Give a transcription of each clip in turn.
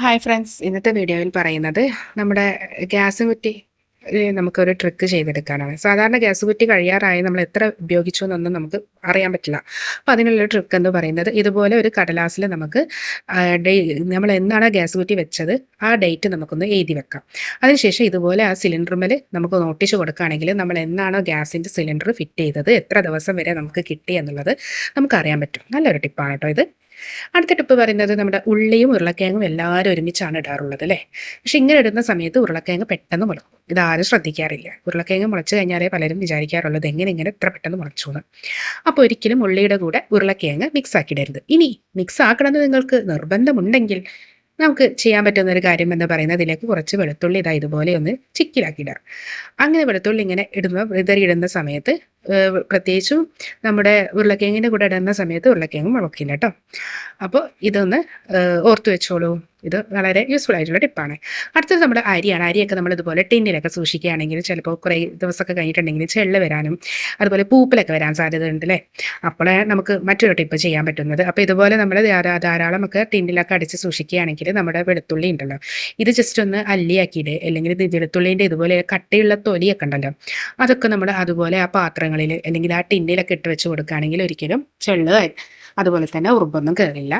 Hi friends ഇന്നത്തെ വീഡിയോയിൽ പറയുന്നത് നമ്മുടെ ഗ്യാസ് കുറ്റി നമുക്കൊരു ട്രിക്ക് ചെയ്തെടുക്കാനാണ്. സാധാരണ ഗ്യാസ് കുറ്റി കഴിയാറായി നമ്മൾ എത്ര ഉപയോഗിച്ചു എന്നൊന്നും നമുക്ക് അറിയാൻ പറ്റില്ല. അപ്പോൾ അതിനുള്ളൊരു ട്രിക്ക് എന്ന് പറയുന്നത് ഇതുപോലെ ഒരു കടലാസിൽ നമുക്ക് നമ്മൾ എന്നാണ് ഗ്യാസ് കുറ്റി വെച്ചത് ആ ഡേറ്റ് നമുക്കൊന്ന് എഴുതി വെക്കാം. അതിനുശേഷം ഇതുപോലെ ആ സിലിണ്ടറുമേൽ നമുക്ക് നോട്ടീസ് കൊടുക്കുകയാണെങ്കിൽ നമ്മൾ എന്നാണോ ഗ്യാസിന്റെ സിലിണ്ടർ ഫിറ്റ് ചെയ്തത് എത്ര ദിവസം വരെ നമുക്ക് കിട്ടി എന്നുള്ളത് നമുക്കറിയാൻ പറ്റും. നല്ലൊരു ടിപ്പാണ് കേട്ടോ ഇത്. അടുത്ത ടിപ്പ് പറയുന്നത് നമ്മുടെ ഉള്ളിയും ഉരുളക്കിഴങ്ങും എല്ലാവരും ഒരുമിച്ചാണ് ഇടാറുള്ളത് അല്ലേ? പക്ഷെ ഇങ്ങനെ ഇടുന്ന സമയത്ത് ഉരുളക്കിഴങ്ങ് പെട്ടെന്ന് മുളക്കും. ഇതാരും ശ്രദ്ധിക്കാറില്ല. ഉരുളക്കിഴങ്ങ് മുളച്ച് കഴിഞ്ഞാലേ പലരും വിചാരിക്കാറുള്ളത് എങ്ങനെ ഇങ്ങനെ ഇത്ര പെട്ടെന്ന് മുളച്ചു എന്ന് അപ്പോൾ ഒരിക്കലും ഉള്ളിയുടെ കൂടെ ഉരുളക്കിഴങ്ങ് മിക്സ് ആക്കിയിടരുത് ഇനി മിക്സ് ആക്കണമെന്ന് നിങ്ങൾക്ക് നിർബന്ധമുണ്ടെങ്കിൽ നമുക്ക് ചെയ്യാൻ പറ്റുന്ന ഒരു കാര്യം എന്ന് പറയുന്നത് ഇതിലേക്ക് കുറച്ച് വെളുത്തുള്ളി ഇതാ ഇതുപോലെ ഒന്ന് ചിക്കിലാക്കിയിടാം അങ്ങനെ വെളുത്തുള്ളി ഇങ്ങനെ ഇടുമ്പോൾ വിതറി ഇടുന്ന സമയത്ത് പ്രത്യേകിച്ചും നമ്മുടെ ഉരുളക്കിഴങ്ങിന്റെ കൂടെ ഇടുന്ന സമയത്ത് ഉരുളക്കിഴങ്ങ് മുളക്കില്ല കേട്ടോ അപ്പോൾ ഇതൊന്ന് ഓർത്ത് വെച്ചോളൂ. ഇത് വളരെ യൂസ്ഫുൾ ആയിട്ടുള്ള ടിപ്പാണ് അടുത്തത് നമ്മൾ അരിയാണ്. അരിയൊക്കെ നമ്മൾ ഇതുപോലെ ടിന്നിലൊക്കെ സൂക്ഷിക്കുകയാണെങ്കിൽ ചിലപ്പോൾ കുറേ ദിവസമൊക്കെ കഴിഞ്ഞിട്ടുണ്ടെങ്കിൽ ചെള്ള വരാനും അതുപോലെ പൂപ്പലൊക്കെ വരാൻ സാധ്യത ഉണ്ട് അല്ലേ അപ്പോൾ നമുക്ക് മറ്റൊരു ടിപ്പ് ചെയ്യാൻ പറ്റുന്നത്. അപ്പോൾ ഇതുപോലെ നമ്മൾ ധാരാളം ഒക്കെ ടിന്നിലൊക്കെ അടിച്ച് സൂക്ഷിക്കുകയാണെങ്കിൽ നമ്മുടെ വെളുത്തുള്ളി ഉണ്ടല്ലോ. ഇത് ജസ്റ്റ് ഒന്ന് അല്ലിയാക്കിയിട്ട് അല്ലെങ്കിൽ വെളുത്തുള്ളിന്റെ ഇതുപോലെ കട്ടിയുള്ള തൊലിയൊക്കെ ഉണ്ടല്ലോ. അതൊക്കെ നമ്മൾ അതുപോലെ ആ പാത്രങ്ങളിൽ അല്ലെങ്കിൽ ആ ടിന്നിലൊക്കെ ഇട്ട് വെച്ച് കൊടുക്കുകയാണെങ്കിൽ ഒരിക്കലും ചെള്ളതായി അതുപോലെ തന്നെ ഉറുമ്പൊന്നും കയറില്ല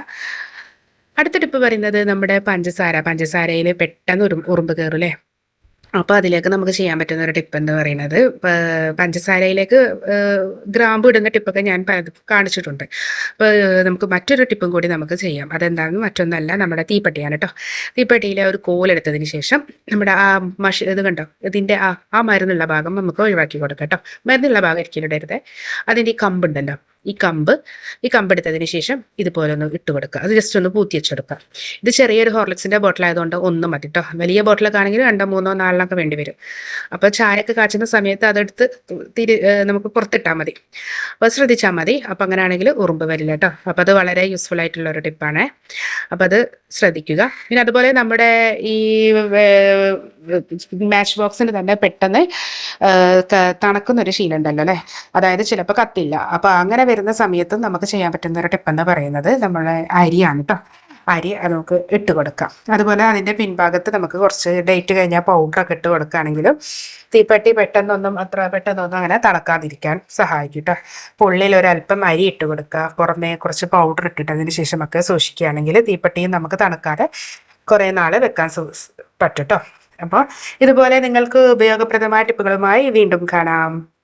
അടുത്ത ടിപ്പ് പറയുന്നത് നമ്മുടെ പഞ്ചസാര. പഞ്ചസാരയിൽ പെട്ടെന്ന് ഒരു ഉറുമ്പ് കയറും അല്ലേ അപ്പോൾ അതിലേക്ക് നമുക്ക് ചെയ്യാൻ പറ്റുന്ന ഒരു ടിപ്പ് എന്ന് പറയുന്നത് പഞ്ചസാരയിലേക്ക് ഗ്രാമ്പ് ഇടുന്ന ടിപ്പൊക്കെ ഞാൻ കാണിച്ചിട്ടുണ്ട്. അപ്പോൾ നമുക്ക് മറ്റൊരു ടിപ്പും കൂടി നമുക്ക് ചെയ്യാം. അതെന്താണെന്ന് മറ്റൊന്നല്ല നമ്മുടെ തീപ്പെട്ടിയാണ് കേട്ടോ തീപ്പെട്ടിയിലെ ഒരു കോലെടുത്തതിന് ശേഷം നമ്മുടെ ആ മഷി ഇത് കണ്ടോ? ഇതിന്റെ ആ ആ മരുന്നുള്ള ഭാഗം നമുക്ക് ഒഴിവാക്കി കൊടുക്കാം കേട്ടോ മരുന്നുള്ള ഭാഗം ഇരിക്കലിടരുത് അതിന്റെ ഈ കമ്പുണ്ടല്ലോ. ഈ കമ്പ് ഈ കമ്പ് എടുത്തതിന് ശേഷം ഇതുപോലെ ഒന്ന് ഇട്ട് കൊടുക്കുക. അത് ജസ്റ്റ് ഒന്ന് പൂത്തി വെച്ചെടുക്കുക. ഇത് ചെറിയൊരു ഹോർലിക്സിന്റെ ബോട്ടിൽ ആയതുകൊണ്ട് ഒന്ന് മതി കേട്ടോ വലിയ ബോട്ടിലൊക്കെ ആണെങ്കിൽ രണ്ടോ മൂന്നോ നാലിനൊക്കെ വേണ്ടി വരും. അപ്പോൾ ചായയൊക്കെ കാച്ചുന്ന സമയത്ത് അതെടുത്ത് തിരി നമുക്ക് പുറത്തിട്ടാൽ മതി. അപ്പോൾ ശ്രദ്ധിച്ചാൽ മതി. അപ്പോൾ അങ്ങനെയാണെങ്കിൽ ഉറുമ്പ് വരില്ല കേട്ടോ അപ്പോൾ അത് വളരെ യൂസ്ഫുൾ ആയിട്ടുള്ള ഒരു ടിപ്പാണ് അപ്പോൾ അത് ശ്രദ്ധിക്കുക. പിന്നെ അതുപോലെ നമ്മുടെ ഈ മാച്ച് ബോക്സിന് തന്നെ പെട്ടെന്ന് തണക്കുന്ന ഒരു ശീലം ഉണ്ടല്ലോ അല്ലേ? അതായത് ചിലപ്പോൾ കത്തില്ല. അപ്പോൾ അങ്ങനെ വരുന്ന സമയത്തും നമുക്ക് ചെയ്യാൻ പറ്റുന്ന ഒരു ടിപ്പ് എന്ന് പറയുന്നത് നമ്മളെ അരിയാണ് കേട്ടോ അരി നമുക്ക് ഇട്ട് കൊടുക്കാം. അതുപോലെ അതിന്റെ പിൻഭാഗത്ത് നമുക്ക് കുറച്ച് ഡേറ്റ് കഴിഞ്ഞാൽ പൗഡറൊക്കെ ഇട്ട് കൊടുക്കുകയാണെങ്കിലും തീപ്പെട്ടി പെട്ടെന്നൊന്നും അത്ര പെട്ടെന്നൊന്നും അങ്ങനെ തണുക്കാതിരിക്കാൻ സഹായിക്കും കേട്ടോ പുള്ളിൽ ഒരല്പം അരി ഇട്ട് കൊടുക്കുക. പുറമേ കുറച്ച് പൗഡർ ഇട്ടിട്ട് അതിന് ശേഷമൊക്കെ സൂക്ഷിക്കുകയാണെങ്കിൽ തീപ്പെട്ടിയും നമുക്ക് തണുക്കാതെ കുറേ നാൾ വെക്കാൻ പറ്റും കേട്ടോ അപ്പോൾ ഇതുപോലെ നിങ്ങൾക്ക് ഉപയോഗപ്രദമായ ടിപ്പുകളുമായി വീണ്ടും കാണാം.